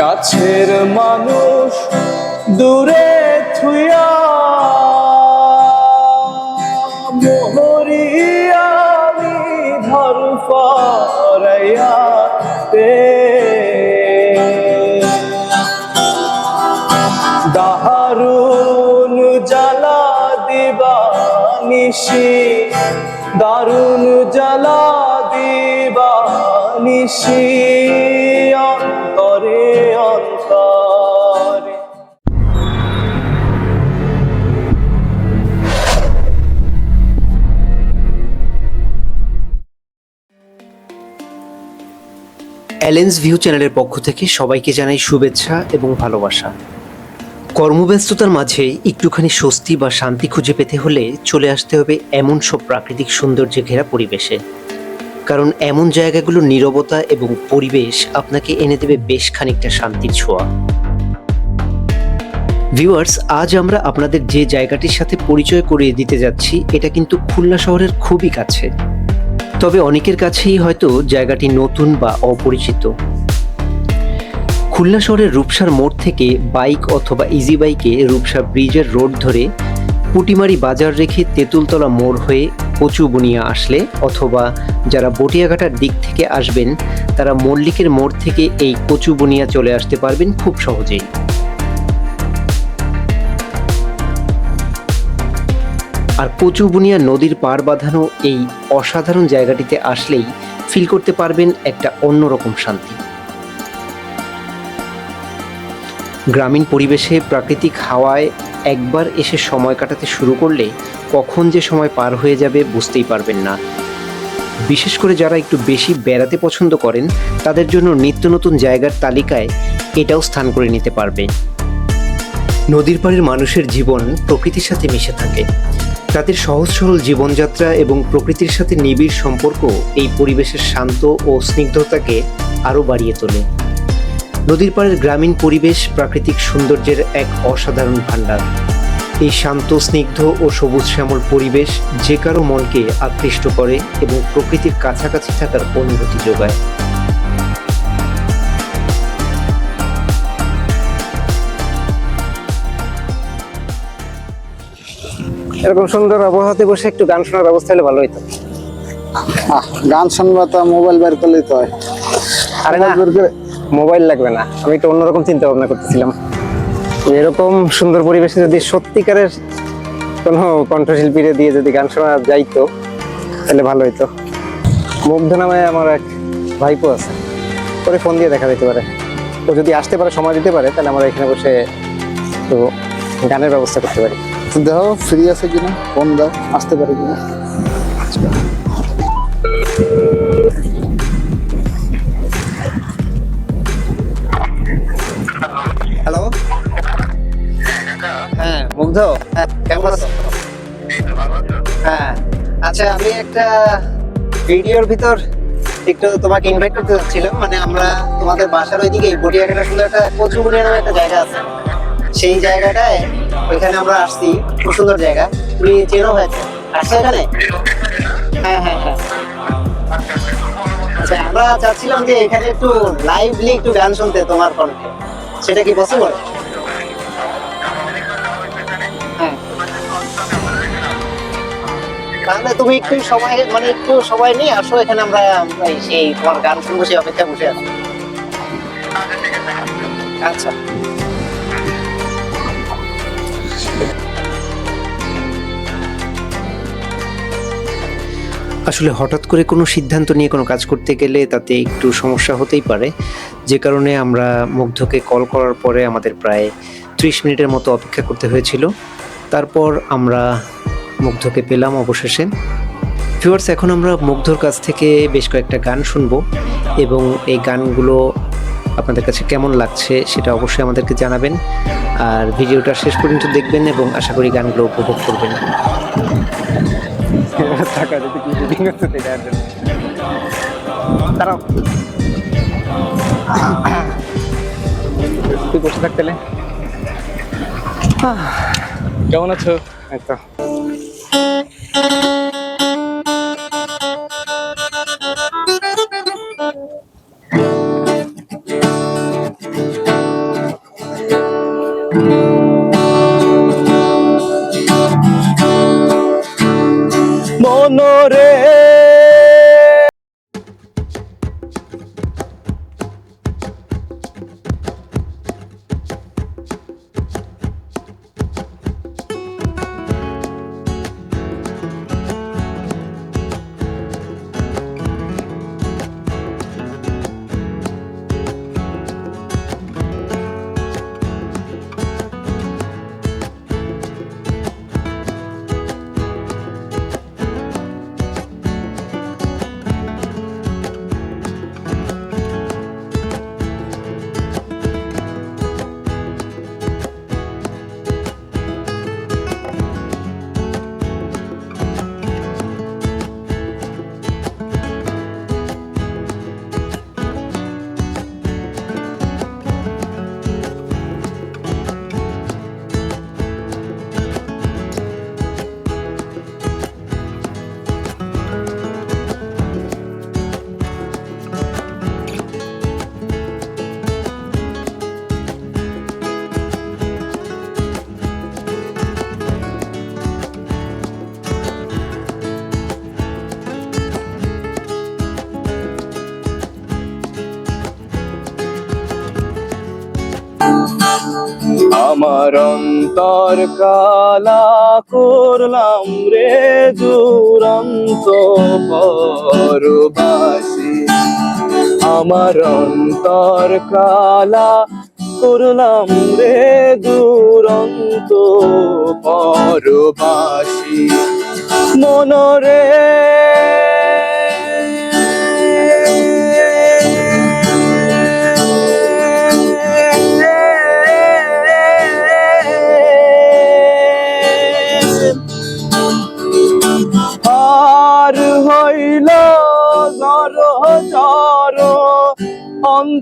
কাছের মানুষ দূরে থুয়া দারুণ জ্বালা দিবা নিশি দারুণ জ্বালা দিবা নিশি। অ্যালেন্স ভিউ চ্যানেলের পক্ষ থেকে সবাইকে জানাই শুভেচ্ছা এবং ভালোবাসা। কর্মব্যস্ততার মাঝে একটুখানি স্বস্তি বা শান্তি খুঁজে পেতে হলে চলে আসতে হবে এমন সব প্রাকৃতিক সৌন্দর্যে ঘেরা পরিবেশে। কারণ এমন জায়গাগুলোর নীরবতা এবং পরিবেশ আপনাকে এনে দেবে বেশ খানিকটা শান্তির ছোঁয়া। ভিউয়ার্স আজ আমরা আপনাদের যে জায়গাটির সাথে পরিচয় করিয়ে দিতে যাচ্ছি, এটা কিন্তু খুলনা শহরের খুবই কাছে। তবে অনেকের কাছেই হয়তো জায়গাটি নতুন বা অপরিচিত। খুলনা শহরের রূপসার মোড় থেকে বাইক অথবা ইজি বাইকে রূপসা ব্রিজের রোড ধরে পুটিমারি বাজার রেখে তেঁতুলতলা মোড় হয়ে কচু বুনিয়া আসলে অথবা যারা বটিয়াঘাটার দিক থেকে আসবেন, তারা মল্লিকের মোড় থেকে এই কচু বুনিয়া চলে আসতে পারবেন খুব সহজেই। আর কচুবুনিয়া নদীর পাড় বাঁধানো এই অসাধারণ জায়গাটিতে আসলেই ফিল করতে পারবেন একটা অন্যরকম শান্তি। গ্রামীণ পরিবেশে প্রাকৃতিক হাওয়ায় একবার এসে সময় কাটাতে শুরু করলে কখন যে সময় পার হয়ে যাবে বুঝতেই পারবেন না। বিশেষ করে যারা একটু বেশি বেড়াতে পছন্দ করেন, তাদের জন্য নিত্য নতুন জায়গার তালিকায় এটাও স্থান করে নিতে পারবে। নদীর পাড়ের মানুষের জীবন প্রকৃতির সাথে মিশে থাকে। তাদের সহজ সরল জীবনযাত্রা এবং প্রকৃতির সাথে নিবিড় সম্পর্ক এই পরিবেশের শান্ত ও স্নিগ্ধতাকে আরও বাড়িয়ে তোলে। নদীর পাড়ের গ্রামীণ পরিবেশ প্রাকৃতিক সৌন্দর্যের এক অসাধারণ ভাণ্ডার। এই শান্ত, স্নিগ্ধ ও সবুজ শ্যামল পরিবেশ যে কারও মনকে আকৃষ্ট করে এবং প্রকৃতির কাছাকাছি থাকার অনুভূতি যোগায়। এরকম সুন্দর আবহাওয়াতে বসে একটু গান শোনার ব্যবস্থা হলে ভালো হইতো। গান শুনবা তো মোবাইল বের করলেই তো হয়। আরে না মোবাইল লাগবে না। আমি একটু অন্যরকম চিন্তা ভাবনা করতেছিলাম। এরকম সুন্দর পরিবেশে যদি সত্যিকারের কোনো কণ্ঠশিল্পীরে দিয়ে যদি গান শোনা যাইতো তাহলে ভালো হইতো। মুগ্ধ নামে আমার এক ভাইপো আছে। করে ফোন দিয়ে দেখা যেতে পারে। ও যদি আসতে পারে সময় দিতে পারে তাহলে আমরা এখানে বসে তো গানের ব্যবস্থা করতে পারি। দেখো ফ্রি আছে কিনা ফোন দাও আসতে পারে কিনা। হ্যালো হ্যাঁ মুগ্ধ। হ্যাঁ কেমন আছো? হ্যাঁ আচ্ছা আমি একটা ভিডিওর ভিতর একটু তোমাকে ইনভাইট করতে চাচ্ছিলাম মানে আমরা তোমাদের বাসার ওইদিকে বটিয়াঘাটা শুধু একটা কচুগুড়িয়া নামে একটা জায়গা আছে। সেই জায়গাটায় ওইখানে আমরা আসছি, খুব সুন্দর জায়গা। তুমি চেনো হয়েছে? আসছো এখানে? হ্যাঁ হ্যাঁ হ্যাঁ। আচ্ছা আমরা চাচ্ছিলাম যে এখানে একটু লাইভলি একটু গান শুনতে তোমার কণ্ঠে। সেটা কি পসিবল হ্যাঁ। তাহলে তুমি একটু সময় মানে একটু সময় নিয়ে আসো, এখানে আমরা সেই তোমার গান শুনব, সেই অপেক্ষা বসে আছি। আচ্ছা। আসলে হঠাৎ করে কোনো সিদ্ধান্ত নিয়ে কোনো কাজ করতে গেলে তাতে একটু সমস্যা হতেই পারে। যে কারণে আমরা মুগ্ধকে কল করার পরে আমাদের প্রায় ত্রিশ মিনিটের মতো অপেক্ষা করতে হয়েছিল। তারপর আমরা মুগ্ধকে পেলাম অবশেষে। ভিউয়ার্স, এখন আমরা মুগ্ধর কাছ থেকে বেশ কয়েকটা গান শুনব এবং এই গানগুলো আপনাদের কাছে কেমন লাগছে সেটা অবশ্যই আমাদেরকে জানাবেন। আর ভিডিওটা শেষ পর্যন্ত দেখবেন এবং আশা করি গানগুলো উপভোগ করবেন। টাকা যদি কি শুটিং হচ্ছে জন্য। দাঁড়াও। তুই বসে থাকতে কেমন আছো? এই আমার অন্তর কালা করলাম রে দুরন্ত পরবাসী। আমার অন্তর কালা করলাম রে দুরন্ত পরবাসী। মনরে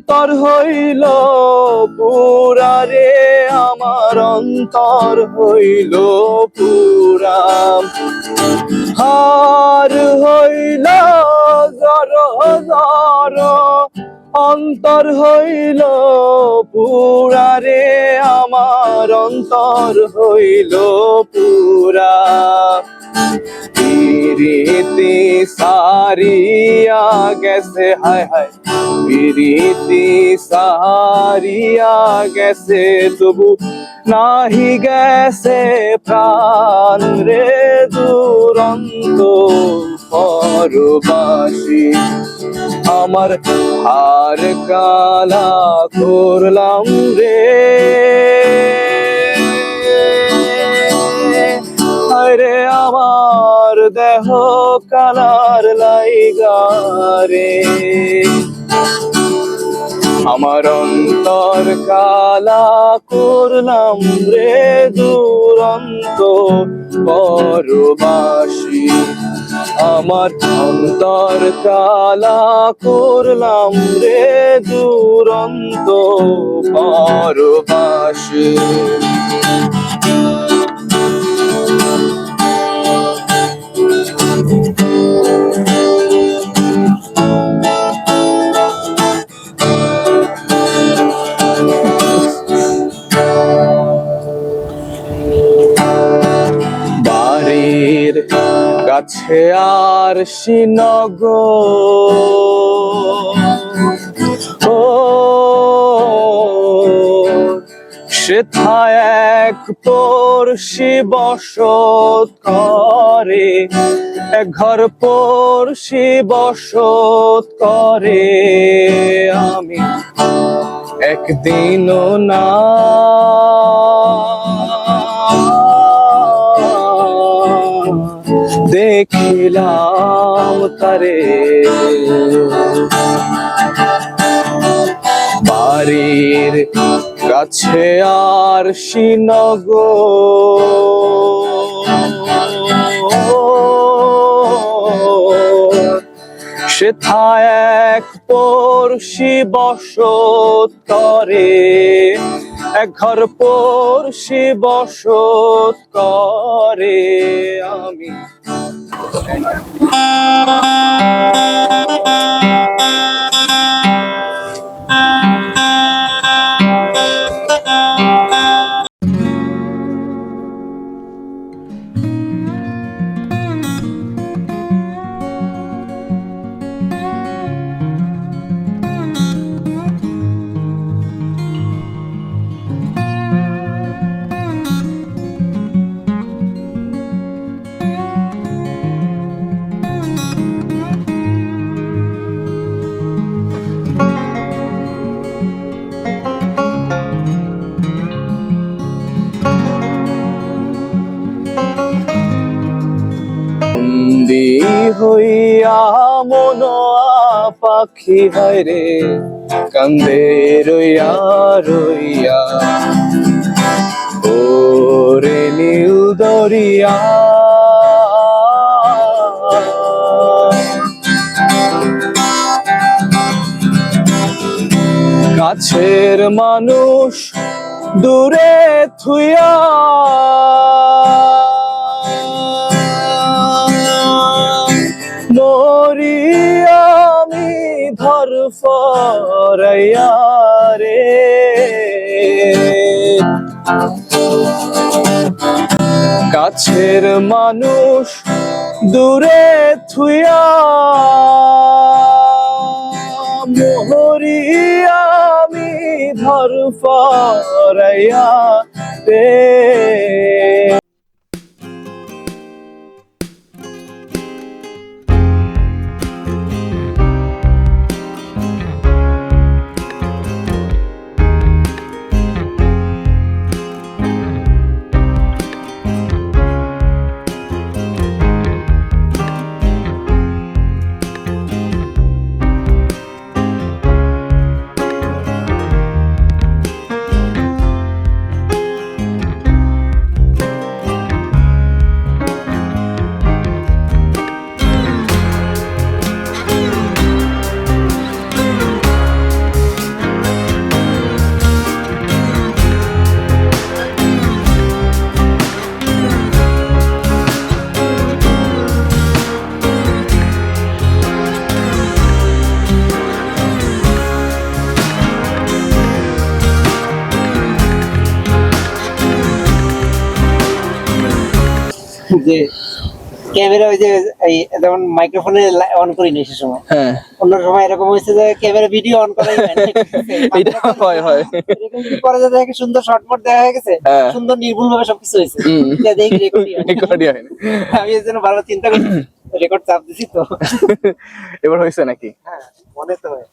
অন্তর হইল, পুরা রে আমার অন্তর হইল, পুরা। হার হইল, জর জর, অন্তর হইল, পুরা রে আমার অন্তর হইল, পুরা। পিরিতি সারিয়া গেছে, হায় হায়। পিরিতি সারিয়া গেছে, তবু নাহি গেছে প্রাণ রে দুরন্ত পরবাসী আমার হার কালা করলাম রে। আরে আমার দেহ কালার লাইগারে আমার অন্তর কালা করলাম রে দুরন্ত পরবাসী। আমার অন্তর কালা করলাম রে দুরন্ত পরবাসী। আর শিনগ ও সেথায় এক পড়শি বসত করে, এক ঘর পড়শি বসত করে। আমি একদিনও না দেখিলাম তারে। বাড়ির কাছে আর শিনগ। সেথায় এক পড়শি বসত করে, এক ঘর পড়শি বসত করে আমি। Thank you. হইয়া মনোয়া পাখি হয় রে, কান্দে রইয়া রইয়া। ওরে নীল দরিয়া। কাছের মানুষ দূরে থুয়া ফরাইয়া রে কাছের মানুষ দূরে থুয়া মোহরি আমি ধর ফরাইয়া রে যে ক্যামেরা ওই যে এই যেমন মাইক্রোফোনে অন করি না সে সময়। হ্যাঁ। অন্য সময় এরকম হয়েছে যে ক্যামেরা ভিডিও অন করাই হয়। এটা হয় হয়। এরকম যদি করে যে দেখে সুন্দর শর্ট মট দেখা হয়ে গেছে। হ্যাঁ। সুন্দর নির্ভুল ভাবে সবকিছু হয়েছে। এটা দেখি রেকর্ডই হয়। আমি এর জন্য ভালো চিন্তা করছি রেকর্ড চাপ দিছি তো। এবার হয়েছে নাকি? হ্যাঁ মনে তো হয়।